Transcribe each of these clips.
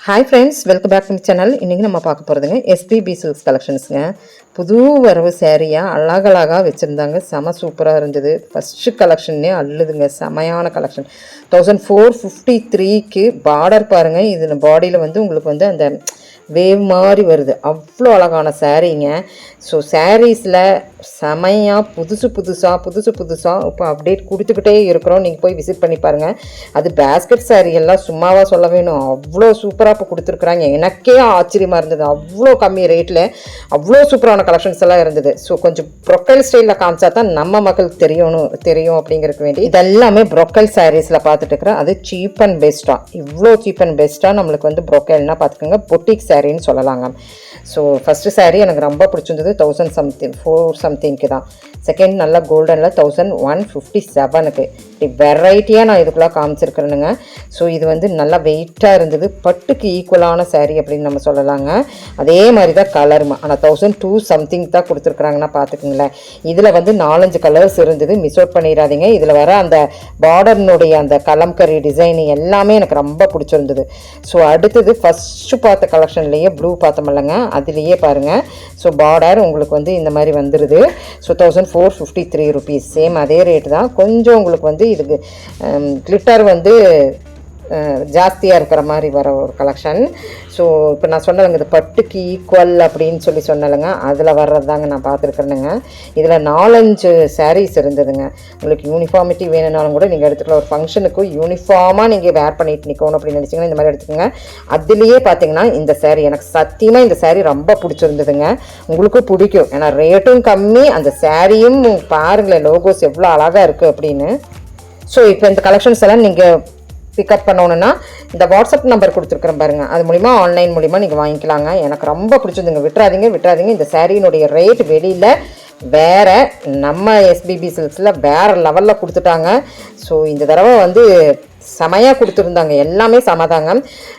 Hi friends welcome back to channel இன்றைக்கி நம்ம பார்க்க போகிறதுங்க எஸ்பிபி சில்க்ஸ் கலெக்ஷன்ஸுங்க புது வரவு சேரீயாக அழகழகாக வச்சுருந்தாங்க. செம சூப்பராக இருந்தது. ஃபஸ்ட்டு கலெக்ஷன்னே அள்ளுதுங்க. செமையான கலெக்ஷன் தௌசண்ட் ஃபோர் ஃபிஃப்டி த்ரீக்கு பார்டர் பாருங்கள் இதில் பாடியில் வந்து உங்களுக்கு வந்து அந்த வேவ் மாதிரி வருது. அவ்வளோ அழகான சாரீங்க. ஸோ சாரீஸில் செமையாக புதுசு புதுசாக புதுசு புதுசாக இப்போ அப்டேட் கொடுத்துக்கிட்டே இருக்கிறோம். நீங்கள் போய் விசிட் பண்ணி பாருங்கள் அது பேஸ்கெட் saree எல்லாம் சும்மாவாக சொல்ல வேணும். அவ்வளோ சூப்பராக இப்போ கொடுத்துருக்குறாங்க. எனக்கே ஆச்சரியமாக இருந்தது. அவ்வளோ கம்மி ரேட்டில் அவ்வளோ சூப்பரான கலெக்ஷன்ஸ் எல்லாம் இருந்தது. ஸோ கொஞ்சம் ப்ரொக்கல் ஸ்டைலில் காமிச்சா தான் நம்ம மக்களுக்கு தெரியணும் தெரியும் அப்படிங்கிறதுக்கு வேண்டி இதெல்லாமே ப்ரொக்கல் சாரீஸில் பார்த்துட்டு இருக்கிறேன். அது சீப் அண்ட் பெஸ்ட்டாக இவ்வளோ சீப் அண்ட் பெஸ்ட்டாக நம்மளுக்கு வந்து ப்ரொக்கல்னா பார்த்துக்கோங்க. பொட்டிக் சாரின்னு சொல்லலாங்க. ஸோ ஃபஸ்ட்டு சாரீ எனக்கு ரொம்ப பிடிச்சிருந்தது தௌசண்ட் சம்திங் ஃபோர் சம்திங்க்கு தான். செகண்ட் நல்லா கோல்டனில் தௌசண்ட் ஒன் ஃபிஃப்டி செவனுக்கு இப்படி வெரைட்டியாக நான் இதுக்குள்ளே காமிச்சிருக்கிறேனுங்க. ஸோ இது வந்து நல்லா வெயிட்டாக இருந்தது. பட்டுக்கு ஈக்குவலான saree அப்படின்னு நம்ம சொல்லலாங்க. அதே மாதிரி தான் கலரும் ஆனால் தௌசண்ட் டூ சம்திங் தான் கொடுத்துருக்குறாங்கன்னா பார்த்துக்குங்களேன். இதில் வந்து நாலஞ்சு கலர்ஸ் இருந்தது. மிஸ் அவுட் பண்ணிடாதீங்க. இதில் வர அந்த பார்டர்னுடைய அந்த கலம்கரி டிசைன் எல்லாமே எனக்கு ரொம்ப பிடிச்சிருந்தது. ஸோ அடுத்தது ஃபஸ்ட்டு பார்த்த கலெக்ஷன்லேயே ப்ளூ பார்த்தோமில்லங்க அதுலேயே பாருங்கள் ஸோ பார்டர் உங்களுக்கு வந்து இந்த மாதிரி வந்துடுது so thousand four fifty three rupees same அதே ரேட்டு தான். கொஞ்சம் உங்களுக்கு வந்து இதுக்கு கிளிட்டர் வந்து ஜாஸ்தியாக இருக்கிற மாதிரி வர ஒரு கலெக்ஷன் ஸோ இப்போ நான் சொன்னலைங்க இது பட்டுக்கு ஈக்குவல் அப்படின்னு சொல்லி சொன்னலைங்க அதில் வர்றது தாங்க நான் பார்த்துருக்குறேனுங்க. இதில் நாலஞ்சு சாரீஸ் இருந்ததுங்க. உங்களுக்கு யூனிஃபார்மிட்டி வேணும்னாலும் கூட நீங்கள் எடுத்துக்கலாம். ஒரு ஃபங்க்ஷனுக்கு யூனிஃபார்மாக நீங்கள் வேர் பண்ணிட்டு நிற்கணும் அப்படின்னு நினச்சிங்கன்னா இந்த மாதிரி எடுத்துக்கோங்க. அதுலேயே பார்த்தீங்கன்னா இந்த சாரீ எனக்கு சத்தியமாக இந்த சாரீ ரொம்ப பிடிச்சிருந்ததுங்க. உங்களுக்கும் பிடிக்கும். ஏன்னா ரேட்டும் கம்மி. அந்த சாரியும் பாருங்களேன் லோகோஸ் எவ்வளோ அழகாக இருக்குது அப்படின்னு. ஸோ இப்போ இந்த கலெக்ஷன்ஸ் எல்லாம் நீங்கள் பிக்கப் பண்ணணுன்னா இந்த வாட்ஸ்அப் நம்பர் கொடுத்துருக்குறேன் பாருங்கள் அது மூலிமா ஆன்லைன் மூலிமா நீங்கள் வாங்கிக்கலாங்க. எனக்கு ரொம்ப பிடிச்சிருந்துங்க. விட்டுறாதீங்க விட்டுறாதீங்க. இந்த சாரியினுடைய ரேட் வெளியில் வேற நம்ம எஸ்பிபி சில்க்ஸில் வேற லெவலில் கொடுத்துட்டாங்க. ஸோ இந்த தடவை வந்து செமையாக கொடுத்துருந்தாங்க. எல்லாமே சமதாங்க.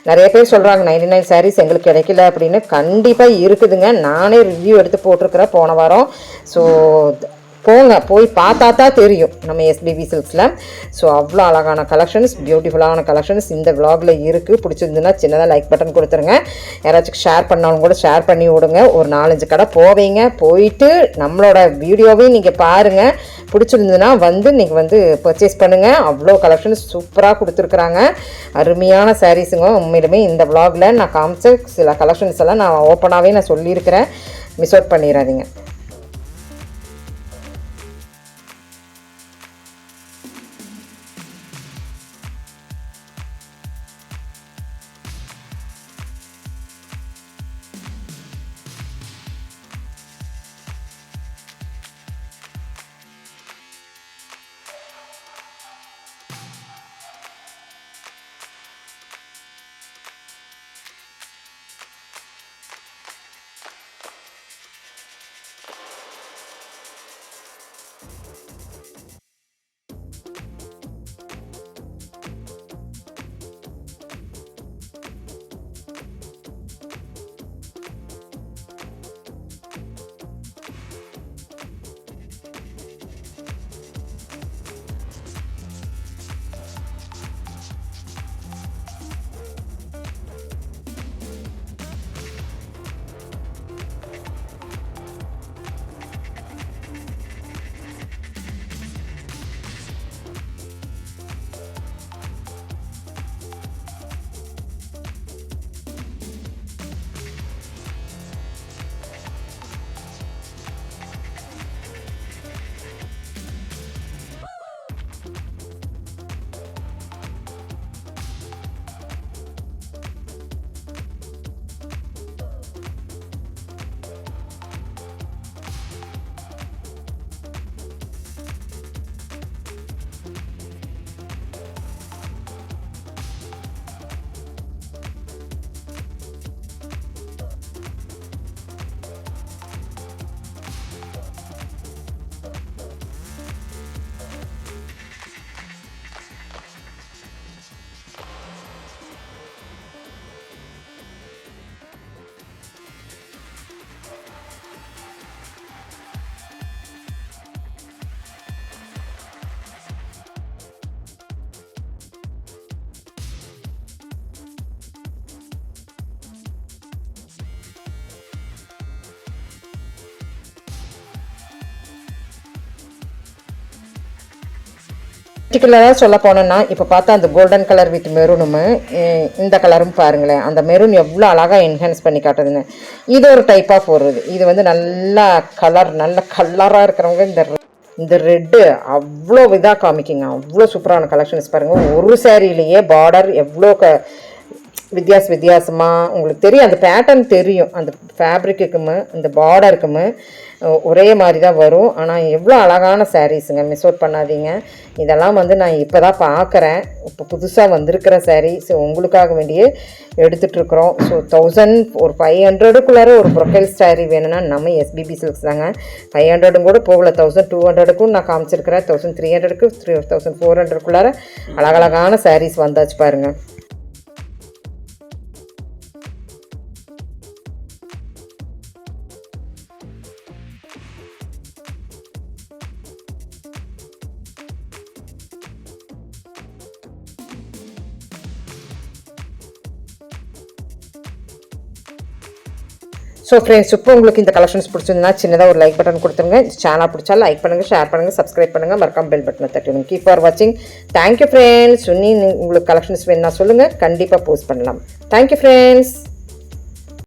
நிறைய பேர் சொல்கிறாங்க நைன்டி நைன் சாரீஸ் எங்களுக்கு கிடைக்கல அப்படின்னு. கண்டிப்பாக இருக்குதுங்க. நானே ரிவ்யூ எடுத்து போட்டிருக்கிறேன் போன வாரம். ஸோ போங்க போய் பார்த்தா தான் தெரியும். நம்ம எஸ்பிபி சில்க்ஸில் ஸோ அவ்வளோ அழகான கலெக்ஷன்ஸ் பியூட்டிஃபுல்லான கலெக்ஷன்ஸ் இந்த விலாகில் இருக்குது பிடிச்சிருந்துன்னா சின்னதாக லைக் பட்டன் கொடுத்துருங்க. யாராச்சும் ஷேர் பண்ணாலும் கூட ஷேர் பண்ணி விடுங்க. ஒரு நாலஞ்சு கடை போவீங்க. போயிட்டு நம்மளோட வீடியோவையும் நீங்கள் பாருங்கள் பிடிச்சிருந்ததுன்னா வந்து நீங்கள் வந்து பர்ச்சேஸ் பண்ணுங்கள் அவ்வளோ கலெக்ஷன்ஸ் சூப்பராக கொடுத்துருக்குறாங்க. அருமையான சாரீஸுங்க உண்மையிலுமே இந்த விலாகில் நான் காமிச்ச சில கலெக்ஷன்ஸ் எல்லாம் நான் ஓப்பனாகவே நான் சொல்லியிருக்கிறேன். மிஸ் அவுட் பண்ணிடாதீங்க. பர்டிகுலராக சொல்ல போனோன்னா இப்போ பார்த்தா அந்த கோல்டன் கலர் வித் மெரூனும் இந்த கலரும் பாருங்களேன். அந்த மெரூன் எவ்வளோ அழகாக என்ஹான்ஸ் பண்ணி காட்டுதுங்க. இது ஒரு டைப் ஆஃப் ஒரு இது. இது வந்து நல்லா கலர் நல்ல கலராக இருக்கிறவங்க இந்த இந்த ரெட்டு அவ்வளோ இதாக காமிக்குங்க. அவ்வளோ சூப்பரான கலெக்ஷன்ஸ் பாருங்கள் ஒரு சேரீலேயே பார்டர் எவ்வளோ க வித்தியாச வித்தியாசமாக உங்களுக்கு தெரியும். அந்த பேட்டர்ன் தெரியும். அந்த ஃபேப்ரிக்குக்குமே இந்த பார்டருக்குமே ஒரே மாதிரி தான் வரும். ஆனால் எவ்வளோ அழகான சாரீஸுங்க மிஸ் அவுட் பண்ணாதீங்க. இதெல்லாம் வந்து நான் இப்போ தான் பார்க்குறேன். இப்போ புதுசாக வந்திருக்கிற சாரீ ஸோ உங்களுக்காக வேண்டியே எடுத்துகிட்ருக்குறோம் ஸோ தௌசண்ட் ஒரு ஃபைவ் ஹண்ட்ரடுக்குள்ளார ஒரு ப்ரொஃபைல் சாரீ வேணும்னா நம்ம எஸ்பிபி சில்க்ஸ் தாங்க. ஃபைவ் ஹண்ட்ரடும் கூட போகல. தௌசண்ட் டூ ஹண்ட்ரடுக்கும் நான் காமிச்சிருக்கிறேன். தௌசண்ட் த்ரீ ஹண்ட்ரடுக்கு த்ரீ தௌசண்ட் ஃபோர் ஹண்ட்ரடுக்குள்ளார அழகழகான சாரீஸ் வந்தாச்சு பாருங்கள் ஸோ ஃப்ரெண்ட்ஸ் இப்போ உங்களுக்கு இந்த கலெக்ஷன்ஸ் பிடிச்சிருந்தா சின்னதாக ஒரு லைக் பட்டன் கொடுத்துருங்க. சேனல் பிடிச்சா லைக் பண்ணுங்கள் ஷேர் பண்ணுங்கள் சப்ஸ்கிரைப் பண்ணுங்கள் மறக்காம பெல் பட்டனை தட்டிடுங்க கீப் ஃபார் வாட்சிங் தேங்க்யூ ஃப்ரெண்ட்ஸ் சுன்னி உங்களுக்கு கலெக்ஷன்ஸ் வேணும்னா சொல்லுங்கள் கண்டிப்பாக போஸ்ட் பண்ணலாம். Thank you friends